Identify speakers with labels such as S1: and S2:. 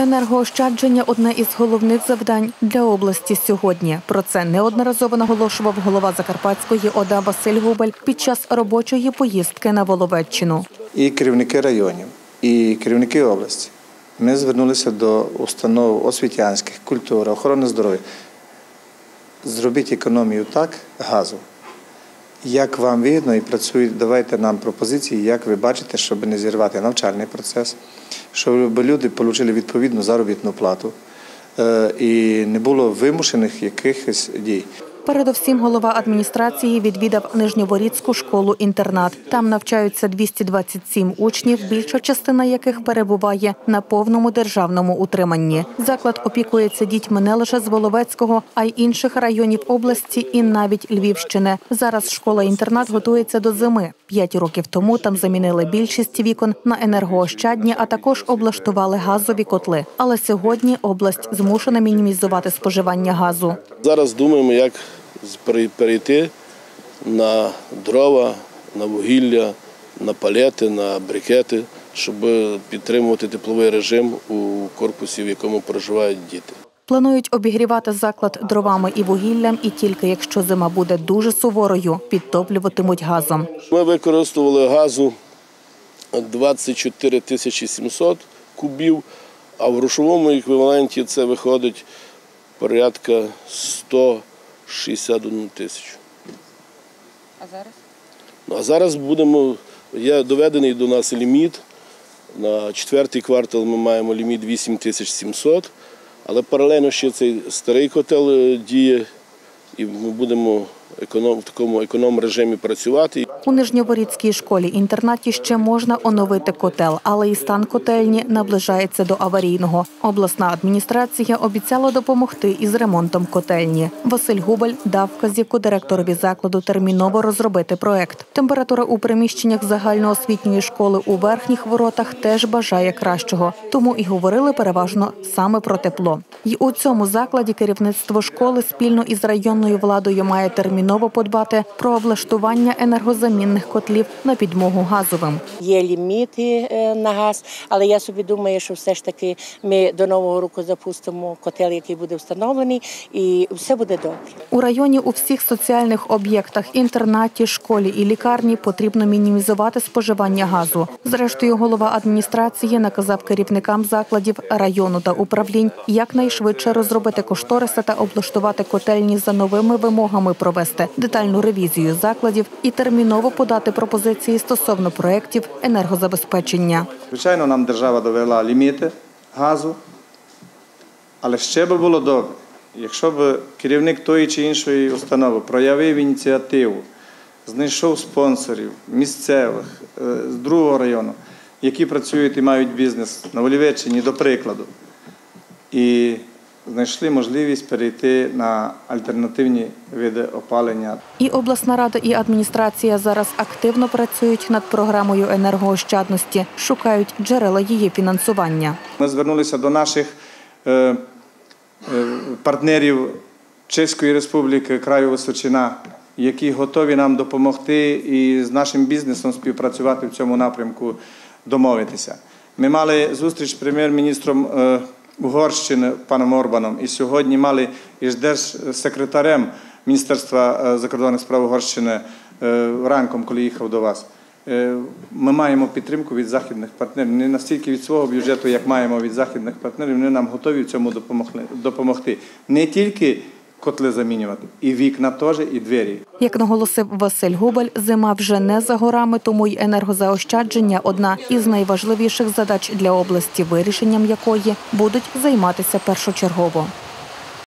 S1: Енергоощадження одне із головних завдань для області сьогодні. Про це неодноразово наголошував голова Закарпатської ОДА Василь Губель під час робочої поїздки на Воловеччину.
S2: і керівники районів, і керівники області. Ми звернулися до установ освітянських, культури, охорони здоров'я. Зробіть економію так, газу. Як вам видно і працюють, давайте нам пропозиції, як ви бачите, щоб не зірвати навчальний процес, щоб люди отримали відповідну заробітну плату е, і не було вимушених якихось дій.
S1: Передовсім голова адміністрації відвідав Нижньоворіцьку школу-інтернат. Там навчаються 227 учнів, більша частина яких перебуває на повному державному утриманні. Заклад опікується дітьми не лише з Воловецького, а й інших районів області і навіть Львівщини. Зараз школа-інтернат готується до зими. П'ять років тому там замінили більшість вікон на енергоощадні, а також облаштували газові котли. Але сьогодні область змушена мінімізувати споживання газу.
S3: Зараз думаємо, як перейти на дрова, на вугілля, на палети, на брикети, щоб підтримувати тепловий режим у корпусі, в якому проживають діти.
S1: Планують обігрівати заклад дровами і вугіллям, і тільки якщо зима буде дуже суворою, підтоплюватимуть газом.
S3: Ми використовували газу 24 тисячі 700 кубів, а в грошовому еквіваленті це виходить порядка 161 тисячу.
S4: А зараз?
S3: Ну, а зараз будемо, є доведений до нас ліміт. На четвертий квартал ми маємо ліміт 8700, але паралельно ще цей старий котел е, діє, і ми будемо економ, в такому економ режимі працювати.
S1: У Нижньоворіцькій школі-інтернаті ще можна оновити котел, але і стан котельні наближається до аварійного. Обласна адміністрація обіцяла допомогти із ремонтом котельні. Василь Губель дав вказівку директорові закладу терміново розробити проект. Температура у приміщеннях загальноосвітньої школи у верхніх воротах теж бажає кращого, тому і говорили переважно саме про тепло. І у цьому закладі керівництво школи спільно із районною владою має терміново подбати про облаштування енергозамінних котлів на підмогу газовим.
S4: Є ліміти е, на газ, але я собі думаю, що все ж таки ми до нового року запустимо котел, який буде встановлений, і все буде добре.
S1: У районі у всіх соціальних об'єктах, інтернаті, школі і лікарні потрібно мінімізувати споживання газу. Зрештою, голова адміністрації наказав керівникам закладів району та управлінь якнайшвидше розробити кошториси та облаштувати котельні за новими вимогами, провести детальну ревізію закладів і терміново подати пропозиції стосовно проєктів енергозабезпечення.
S2: Звичайно, нам держава довела ліміти газу, але ще би було добре, якщо б керівник тої чи іншої установи проявив ініціативу, знайшов спонсорів місцевих е, з другого району, які працюють і мають бізнес на Волівеччині, до прикладу, і знайшли можливість перейти на альтернативні види опалення.
S1: І обласна рада, і адміністрація зараз активно працюють над програмою енергоощадності, шукають джерела її фінансування.
S2: Ми звернулися до наших е, е, партнерів Чеської Республіки, краю Височина, які готові нам допомогти і з нашим бізнесом співпрацювати в цьому напрямку, домовитися. Ми мали зустріч з прем'єр-міністром е, Угорщини паном Орбаном і сьогодні мали із держсекретарем Міністерства е, закордонних справ Угорщини е, ранком, коли їхав до вас. Е, Ми маємо підтримку від західних партнерів. Не настільки від свого бюджету, як маємо від західних партнерів. Вони нам готові в цьому допомогти. Не тільки котли замінювати, і вікна теж, і двері.
S1: Як наголосив Василь Губель, зима вже не за горами, тому й енергозаощадження одна із найважливіших задач для області, вирішенням якої будуть займатися першочергово.